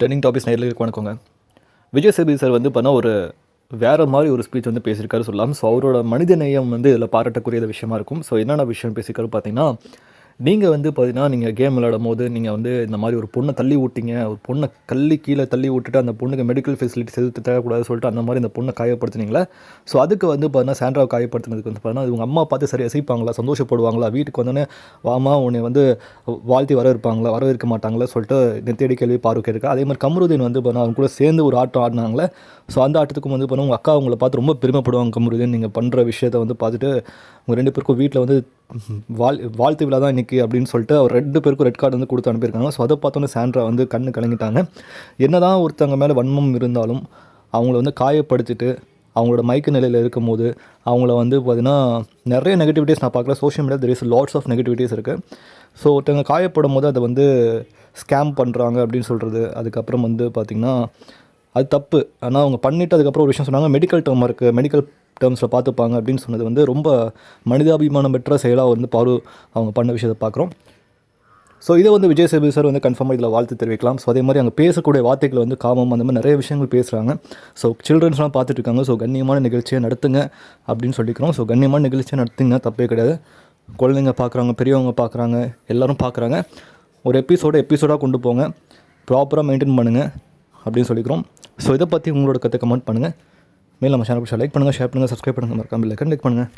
டெர்னிங் topics நேரில் வணக்கங்க. Vijay சேபி sir வந்து பண்ண ஒரு வேறு மாதிரி ஒரு ஸ்பீச் வந்து பேசியிருக்காரு சொல்லலாம். ஸோ அவரோட மனித நேயம் வந்து இதில் பாராட்டக்கூடிய விஷயமா இருக்கும். ஸோ என்னென்ன விஷயம் பேசியிருக்காரு பார்த்தீங்கன்னா நீங்கள் வந்து பார்த்தீங்கன்னா நீங்கள் கேம் விளையாடும் போது நீங்கள் வந்து இந்த மாதிரி ஒரு பொண்ணை தள்ளி விட்டீங்க. ஒரு பொண்ணை கள்ளி கீழே தள்ளி விட்டுட்டு அந்த பொண்ணுக்கு மெடிக்கல் ஃபெசிலிட்டிஸ் எதுவும் தேவைக்கூடாது சொல்லிட்டு அந்த மாதிரி அந்த பொண்ணை காயப்படுத்துனீங்களே? ஸோ அதுக்கு வந்து பார்த்தீங்கன்னா சாண்ட்ராவை காயப்படுத்துனதுக்கு வந்து பார்த்தீங்கன்னா உங்கள் அம்மா பார்த்து சரியாக அசைப்பாங்களா சந்தோஷப்படுவாங்களா? வீட்டுக்கு வந்தோடனே வாமா உன்னை வந்து வாழ்த்தி வர இருப்பாங்களா வர இருக்க மாட்டாங்களா? சொல்லிட்டு இந்த தேடி கேள்வி பார்வை கேட்க அதே மாதிரி கமருதீன் வந்து பார்த்தீங்கன்னா அவங்க கூட சேர்ந்து ஒரு ஆட்டம் ஆடினாங்களே. ஸோ அந்த ஆட்டத்துக்கும் வந்து பார்த்தீங்கன்னா உங்கள் அக்கா உங்களை பார்த்து ரொம்ப பெருமைப்படுவாங்க கமருதீன். நீங்கள் பண்ணுற விஷயத்தை வந்து பார்த்துட்டு உங்கள் ரெண்டு பேருக்கும் வீட்டில் வந்து வாழ் வாழ்த்து விழா தான் இன்றைக்கி அப்படின்னு சொல்லிட்டு அவர் ரெண்டு பேருக்கும் ரெட் கார்டு வந்து கொடுத்து அனுப்பியிருக்காங்க. ஸோ அதை பார்த்தோன்னே சாண்ட்ரா வந்து கண்ணு கலங்கிட்டாங்க. என்ன தான் ஒருத்தவங்க மேலே வன்மம் இருந்தாலும் அவங்கள வந்து காயப்படுத்திட்டு அவங்களோட மயக்க நிலையில் இருக்கும்போது அவங்கள வந்து பார்த்திங்கன்னா நிறைய நெகட்டிவிட்டிஸ் நான் பார்க்கல. Social media there is lots of negativities இருக்குது ஸோ ஒருத்தவங்க காயப்படும் போது அதை வந்து ஸ்கேம் பண்ணுறாங்க அப்படின்னு சொல்கிறது அதுக்கப்புறம் வந்து பார்த்திங்கன்னா அது தப்பு. ஆனால் அவங்க பண்ணிவிட்டு அதுக்கப்புறம் ஒரு விஷயம் சொன்னாங்க. மெடிக்கல் டேர்ம் இருக்குது மெடிக்கல் டேர்ம்ஸில் பார்த்துப்பாங்க அப்படின்னு சொன்னது வந்து ரொம்ப மனிதாபிமானம் பெற்ற செயலாக வந்து பாரு அவங்க பண்ண விஷயத்தை பார்க்குறோம். ஸோ இதை வந்து விஜய் சேபி சார் வந்து கன்ஃபார்மாக இதில் வாழ்த்து தெரிவிக்கலாம். ஸோ அதே மாதிரி அங்கே பேசக்கூடிய வார்த்தைகள் வந்து காமம் அந்த மாதிரி நிறைய விஷயங்கள் பேசுகிறாங்க ஸோ சில்ட்ரன்ஸ்லாம் பார்த்துட்டு இருக்காங்க. ஸோ கண்ணியமான நிகழ்ச்சியை நடத்துங்க அப்படின்னு சொல்லிக்கிறோம். ஸோ கண்ணியமான நிகழ்ச்சியை நடத்துங்க தப்பே கிடையாது. குழந்தைங்க பார்க்குறாங்க பெரியவங்க பார்க்குறாங்க எல்லோரும் பார்க்குறாங்க. ஒரு எபிசோட எபிசோடாக கொண்டு போங்க. ப்ராப்பராக மெயின்டைன் பண்ணுங்கள் அப்படின்னு சொல்லிக்கிறோம். ஸோ இதை பற்றி உங்களோட கற்று கமெண்ட் பண்ணுங்கள் மேலும் நம்ம சேனல் லைக் பண்ணுங்கள் ஷேர் பண்ணுங்கள் சப்ஸ்கிரைப் பண்ணுங்கள் மறக்காமல் லைக் பண்ணுங்கள்